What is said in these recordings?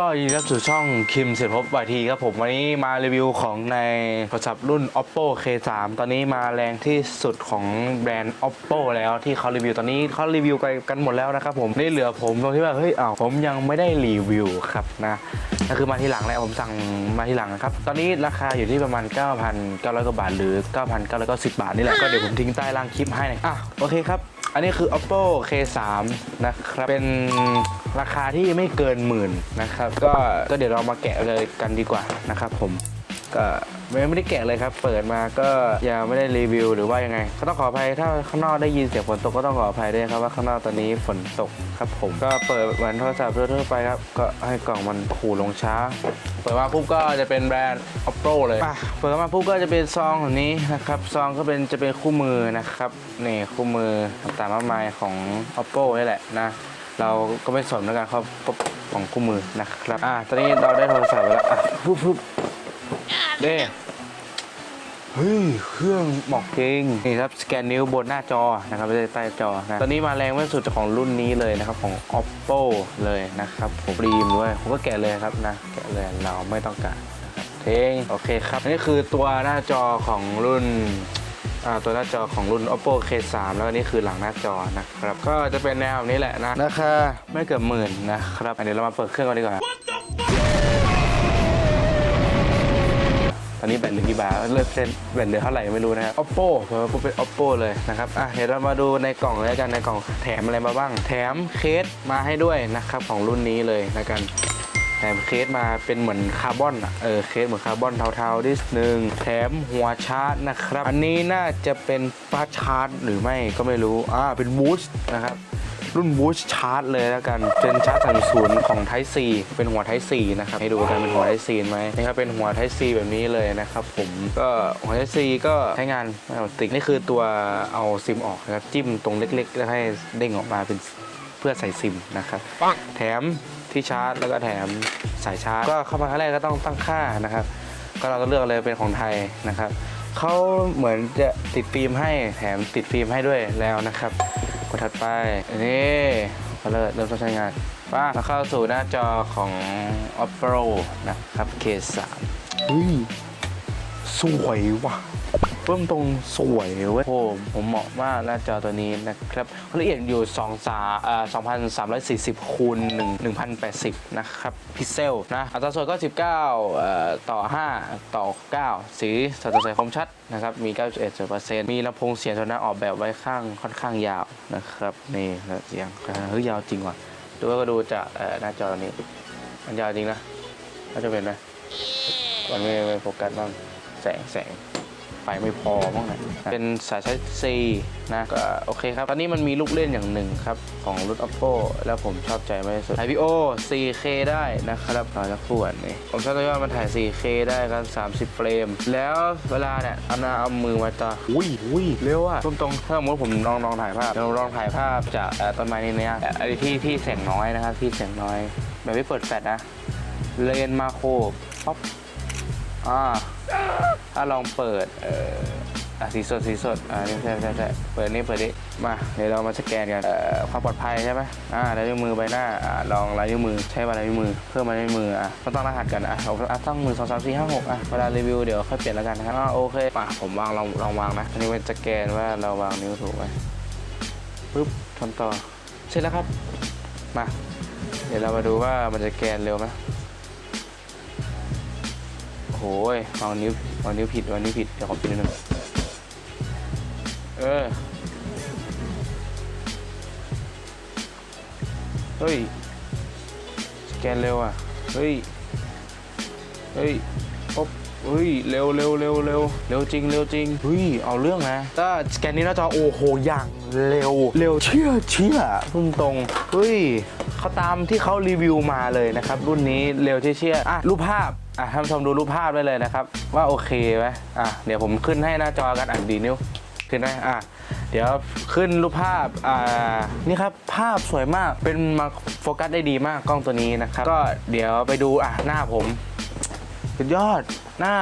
ก็ยินดีรับสู่ช่องคิมเสร็จพบวาทีครับผมวันนี้มารีวิวของในโทรศัพท์รุ่น oppo k3 ตอนนี้มาแรงที่สุดของแบรนด์ oppo แล้วที่เขารีวิวตอนนี้เขารีวิวไปกันหมดแล้วนะครับผมนี่เหลือผมตรงที่ว่าเฮ้ยอ้าวผมยังไม่ได้รีวิวครับนะก็คือมาที่หลังแหละผมสั่งมาที่หลังนะครับตอนนี้ราคาอยู่ที่ประมาณ 9,900กว่าบาทหรือ 9,990บาทนี่แหละก็เดี๋ยวผมทิ้งใต้ล่างคลิปให้นะอะโอเคครับ อันนี้คือ oppo k3 นะครับ เป็นราคาที่ไม่เกินหมื่นนะครับ ก็ก็เดี๋ยวเรามาแกะเลยกันดีกว่านะครับผมก็ ไม่ไม่ได้แกะเลยครับ เปิดมาก็ยังไม่ได้รีวิวหรือว่ายังไง ก็ต้องขออภัยถ้าข้างนอกได้ยินเสียงฝนตกก็ต้องขออภัยด้วยครับว่าข้างนอกตอนนี้ฝนตกครับ ผมก็เปิดเหมือนโทรศัพท์ทั่วๆไปครับ ก็ให้กล่องมันขู่ลงช้า เปิดมาปุ๊บก็จะเป็นแบรนด์ oppo เลยอะเปิดมาปุ๊บก็จะเป็นซองแบบนี้นะครับ ซองก็เป็นจะเป็นคู่มือนะครับนี่คู่มือต่างๆมากมายของ oppo นี่แหละนะเราก็ไม่สนในการเขาของคู่มือนะครับ อะตอนนี้เราได้โทรศัพท์ไปแล้วอะปุ๊บปุ๊บ เด้เฮ้ย เครื่องบอกจริง นี่ครับ สแกนนิ้วบนหน้าจอนะครับไม่ใช่ใต้จอนะตอนนี้มาแรงที่สุดของรุ่นนี้เลยนะครับ ของ oppo เลยนะครับผมรีมด้วย ผมก็แกะเลยครับนะ แกะเลยเราไม่ต้องการนะครับเทงโอเคครับ นี่คือตัวหน้าจอของรุ่นอ่าตัวหน้าจอของรุ่น oppo k3 แล้วอันนี้คือหลังหน้าจอนะครับ ก็จะเป็นแนวแบบนี้แหละนะราคาไม่เกือบหมื่นนะครับอันนี้เรามาเปิดเครื่องกันดีกว่า ตอนนี้แบตเหลือกี่บาทเลิกเซ็นแบตเหลือเท่าไหร่ไม่รู้นะครับ oppo เพิ่มเป็น oppo เลยนะครับอะเดี๋ยวเรามาดูในกล่องเลยละกันในกล่องแถมอะไรมาบ้าง แถมเคสมาให้ด้วยนะครับของรุ่นนี้เลยละกันแถมเคสมาเป็นเหมือนคาร์บอนอะ เออ เคสเหมือนคาร์บอนเทาๆนิดนึง แถมหัวชาร์จนะครับ อันนี้น่าจะเป็นฟาชาร์จหรือไม่ก็ไม่รู้ อ่า เป็นบูสต์นะครับ รุ่นบูสต์ชาร์จเลยแล้วกันเป็นชาร์จสั่งศูนย์ของ Type C เป็นหัว Type C นะครับให้ดูกันเป็นหัว Type C ไหมนี่ครับเป็นหัว Type C แบบนี้เลยนะครับผมก็หัว Type C ก็ใช้งานไม่ปกตินี่คือตัวเอาซิมออกนะครับจิ้มตรงเล็กๆ แล้วให้เด้งออกมาเป็นเพื่อใส่ซิมนะครับแถมที่ชาร์จแล้วก็แถมสายชาร์จก็เข้ามาครั้งแรกก็ต้องตั้งค่านะครับ ก็เราก็เลือกเลยเป็นของไทยนะครับเขาเหมือนจะติดฟิล์มให้แถมติดฟิล์มให้ด้วยแล้วนะครับ กดถัดไป นี่ก็เลิกเริ่มต้นใช้งานป้ามาเข้าสู่หน้าจอของ oppo นะครับ k3 เฮ้ย สวยว่ะ พิ่มตรงสวยเว้ยโอ้ผมเหมาะมากหน้าจอตัวนี้นะครับความละเอียดอยู่2สาอ่า2,340คูณ1,080 นะครับ พิกเซลนะ อัตราส่วนก็ 19เอ่อต่อ 5 ต่อ 9 สีสัดส่วนคมชัดนะครับ มี 91%มีลำโพงเสียงตัวนั้นออกแบบไว้ข้างค่อนข้างยาวนะครับ นี่แล้วเสียงเฮ้ยยาวจริงว่ะดูก็ดูจากหน้าจอตัวนี้ มันยาวจริงนะน่าจะเป็นไหมมันไม่ไม่โฟกัสบ้างแสงแสง ไฟไม่พอบ้างนะเป็นสายชาร์จ C นะก็โอเคครับ ตอนนี้มันมีลูกเล่นอย่างหนึ่งครับ ของรุ่น oppo แล้วผมชอบใจมากที่สุดถ่ายวิดีโอ 4K ได้นะครับเราจะพูดนี่ผมชอบตัวว่ามันถ่าย 4K ได้ครับ30 เฟรม แล้วเวลาเนี่ยเอาหน้าเอามือมาต่ออุ้ยอุ้ยเร็วอะตรงตรงๆถ้าสมมติผมลองลองถ่ายภาพเราลองถ่ายภาพจากเอ่อต้นไม้นี้เนี่ยเอ่อไอ้ที่ที่แสงน้อยนะครับที่แสงน้อย แบบไม่เปิดแฟลชนะเลนมาโครป๊อป อ่าถ้าลองเปิดเอ่ออะสีสดสีสดอ่านี่ใช่ใช่ใช่เปิดนี่เปิดนี่มาเดี๋ยวเรามาสแกนกันเอ่อความปลอดภัยใช่ไหมอ่าลายนิ้วมือใบหน้าอ่าลองลายนิ้วมือใช้ลายนิ้วมือเพิ่มลายนิ้วมืออะต้องรหัสกันอะผมอะต้องมือสองสามสี่ห้าหกอะเวลารีวิวเดี๋ยวค่อยเปลี่ยนแล้วกันนะครับอ่าโอเคป่ะผมวางลองลองวางนะอันนี้เป็นสแกนว่าเราวางนิ้วถูกไหมปึ๊บทำต่อเสร็จแล้วครับมาเดี๋ยวเรามาดูว่ามันจะแกนเร็วไหม โอ้ยวางนิ้ววางนิ้วผิดวางนิ้วผิด เดี๋ยวขอปิดนิดนึงเออ เฮ้ย สแกนเร็วอะ เฮ้ย เฮ้ยป๊บเฮ้ย เร็วเร็วเร็วเร็วเร็วจริง เร็วจริง เฮ้ย เอาเรื่องนะ ถ้าสแกนนี้หน้าจอโอ้โห อย่างเร็ว เร็วเชื่อเชื่อพุ่งตรง เฮ้ยเขาตามที่เขารีวิวมาเลยนะครับ รุ่นนี้เร็วเชื่อเชื่ออะ รูปภาพ อะท่านผู้ชมดูรูปภาพได้เลยนะครับ ว่าโอเคไหมอะเดี๋ยวผมขึ้นให้หน้าจอกันอ่านดีนิ้วขึ้นได้อะเดี๋ยวขึ้นรูปภาพอ่านี่ครับภาพสวยมากเป็นมาโฟกัสได้ดีมากกล้องตัวนี้นะครับ ก็เดี๋ยวไปดูอะหน้าผมสุดยอดหน้า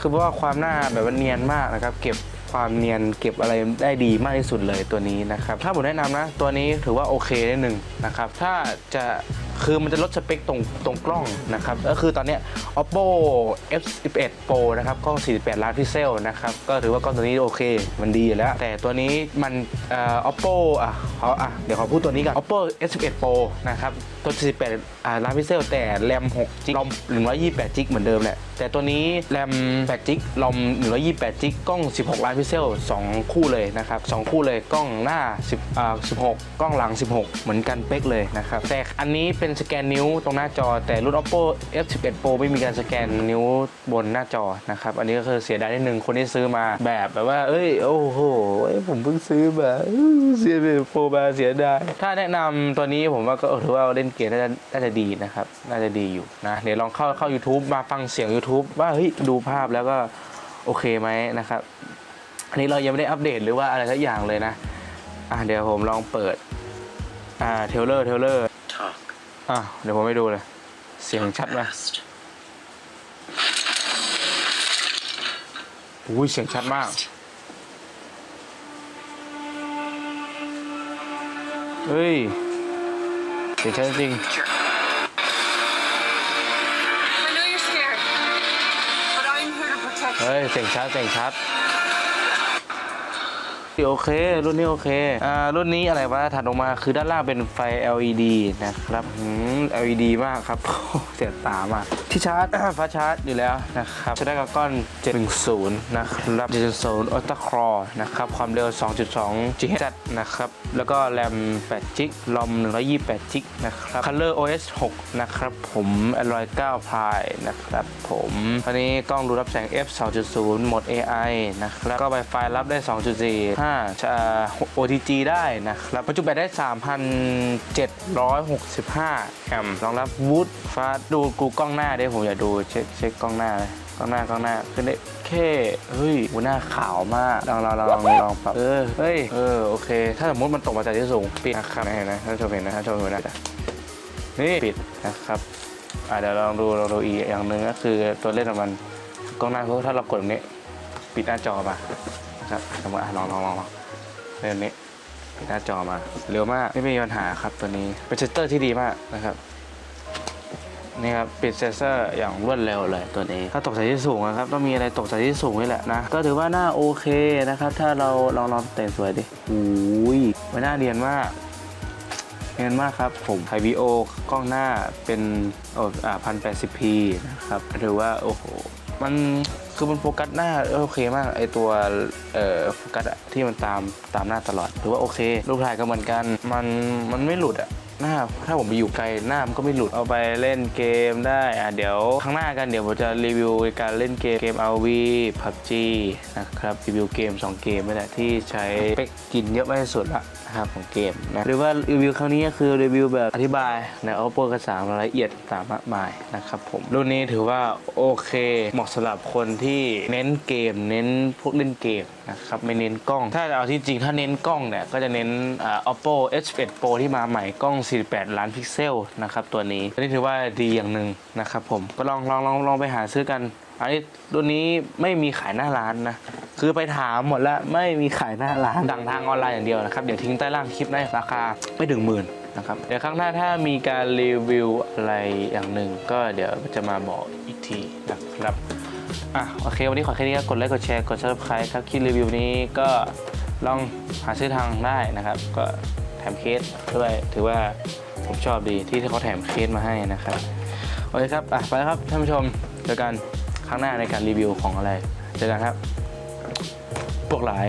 คือว่าความหน้าแบบว่าเนียนมากนะครับ เก็บความเนียนเก็บอะไรได้ดีมากที่สุดเลยตัวนี้นะครับ ถ้าผมแนะนำนะ ตัวนี้ถือว่าโอเคได้หนึ่งนะครับ ถ้าจะ คือมันจะลดสเปคตรงตรงกล้องนะครับก็คือตอนนี้ oppo f11 pro นะครับกล้อง 48 ล้านพิกเซลนะครับก็ถือว่ากล้องตัวนี้โอเค มันดีอยู่แล้ว แต่ตัวนี้มัน oppo อะ ขออะเดี๋ยวขอพูดตัวนี้ก่อน oppo f11 pro นะครับตัว 48อ่าล้านพิกเซลแต่แรม6 g b รอม128 g b เหมือนเดิมแหละ แต่ตัวนี้แรม8 g b รอม128 g b กล้อง 16 ล้านพิกเซล 2 คู่เลยนะครับ 2 คู่เลยกล้องหน้า10อ่า16 กล้องหลัง 16 เหมือนกันเป๊กเลยนะครับ แต่อันนี้เป็นสแกนนิ้วตรงหน้าจอ แต่รุ่น oppo f11 pro ไม่มีการสแกนนิ้วบนหน้าจอนะครับ อันนี้ก็คือเสียดายนิดนึงคนที่ซื้อมาแบบแบบว่า เอ้ย โอ้โหผมเพิ่งซื้อมาเสียไปโปรมาเสียดายถ้าแนะนำตัวนี้ผมว่าก็เออถือว่าเล่นเกมน่าจะน่าจะดีนะครับ น่าจะดีอยู่นะ เดี๋ยวลองเข้าเข้า YouTube มาฟังเสียง YouTube ว่าเฮ้ยดูภาพแล้วก็โอเคไหมนะครับ อันนี้เรายังไม่ได้อัปเดตหรือว่าอะไรสักอย่างเลยนะ อะเดี๋ยวผมลองเปิด อ่าเทเลอร์เทเลอร์ Talk อะเดี๋ยวผมไปดูเลย เสียงชัดไหม fast. อุ้ยเสียงชัดมาก เฮ้ยเสียงชัดจริง Sure. I know you're scared, but I'm here to protect you. เฮ้ยเสียงชัดเสียงชัด โอเค รุ่นนี้โอเคอ่ารุ่นนี้อะไรวะถัดออกมาคือด้านล่างเป็นไฟ LED นะครับอืม LED มากครับเสียตามากที่ชาร์จฟ้าชาร์จอยู่แล้วนะครับช้ได้กับก้อน 710 นะครับ710 Ultra Core นะครับ ความเร็ว 2.2 GHz นะครับ แล้วก็แรม8 g b รอม128 g b นะครับ Color OS 6 นะครับผม Android 9 Pie นะครับผมอันนี้กล้องรูรับแสง f 2.0โหมด AI นะครับ ก็ Wi-Fi รับได้ 2.4 5จะ OTG ได้นะครับปัจจุบันได้ 3,765 แอมป์รองรับวูดฟาดูกูกล้องหน้าดิผมอยากดูเช็คเช็คกล้องหน้าเลยกล้องหน้ากล้องหน้าขึ้นได้แค่เฮ้ยหูหน้าขาวมากลองลองลองลองลองปรับเออเฮ้ยเออโอเค ถ้าสมมติมันตกมาจากที่สูงปิดนะครับเห็นนะถ้าชมเห็นนะถ้าชมเห็นนะนี่ปิดนะครับอะเดี๋ยวลองดูลองดูอีกอย่างหนึ่งก็คือตัวเล่นของมันกล้องหน้าเพราะถ้าเรากดตรงนี้ปิดหน้าจอมา นะครับสมมติอะลองลองลองลองเรื่องนี้ปิดหน้าจอมา เร็วมากไม่มีปัญหาครับตัวนี้เป็นเซตเตอร์ที่ดีมากนะครับนี่ครับปิดเซนเซอร์อย่างรวดเร็วเลยตัวนี้ ถ้าตกจากที่สูงนะครับต้องมีอะไรตกจากที่สูงนี่แหละนะ ก็ถือว่าหน้าโอเคนะครับ ถ้าเราลองลองแต่งสวยดิโอ้ยไม่น่าเรียนมากเนียนมากครับ ผมถ่ายวีโอกล้องหน้าเป็นโอ้อ่าพันแปดสิบพีนะครับถือว่าโอ้โหมัน คือมันโฟกัสหน้าโอเคมากไอตัวเอ่อโฟกัสที่มันตามตามหน้าตลอดถือว่าโอเค รูปถ่ายก็เหมือนกัน มันมันไม่หลุดอะ หน้า ถ้าผมไปอยู่ไกลหน้ามันก็ไม่หลุดเอาไปเล่นเกมได้อะเดี๋ยวข้างหน้ากันเดี๋ยวผมจะรีวิวการเล่นเกมเกม RV PUBG นะครับรีวิวเกม 2 เกมนี่แหละที่ใช้เปคกินเยอะมากที่สุดละนะครับของเกมนะหรือว่ารีวิวครั้งนี้ก็คือรีวิวแบบอธิบายใน Oppo กระสามรายละเอียดตางมากมายนะครับผมรุ่นนี้ถือว่าโอเคเหมาะสำหรับคนที่เน้นเกม เน้นพวกเล่นเกมนะครับไม่เน้นกล้อง ถ้าเอาที่จริงถ้าเน้นกล้องเนี่ยก็จะเน้น Oppo H11 Pro ที่มาใหม่กล้อง 48 ล้านพิกเซลนะครับตัวนี้อันนี้ถือว่าดีอย่างหนึ่งนะครับผมก็ลองลองลองลองไปหาซื้อกัน อันนี้ตัวนี้ไม่มีขายหน้าร้านนะคือไปถามหมดแล้วไม่มีขายหน้าร้านดังทางออนไลน์อย่างเดียวนะครับเดี๋ยวทิ้งใต้ล่างคลิปได้ราคาไม่ถึงหมื่นนะครับเดี๋ยวครั้งหน้าถ้ามีการรีวิวอะไรอย่างหนึ่งก็เดี๋ยวจะมาบอกอีกทีนะครับ อะโอเค วันนี้ขอแค่นี้ก็กดไลค์กดแชร์กดซับสไครต์ครับคลิปรีวิวนี้ก็ลองหาซื้อทางได้นะครับ ก็แถมเคสด้วยถือว่าผมชอบดีที่เขาแถมเคสมาให้นะครับโอเคครับอะไปแล้วครับท่านผู้ชมเจอกันครั้งหน้าในการรีวิวของอะไรเจอกันครับ พวกหลาย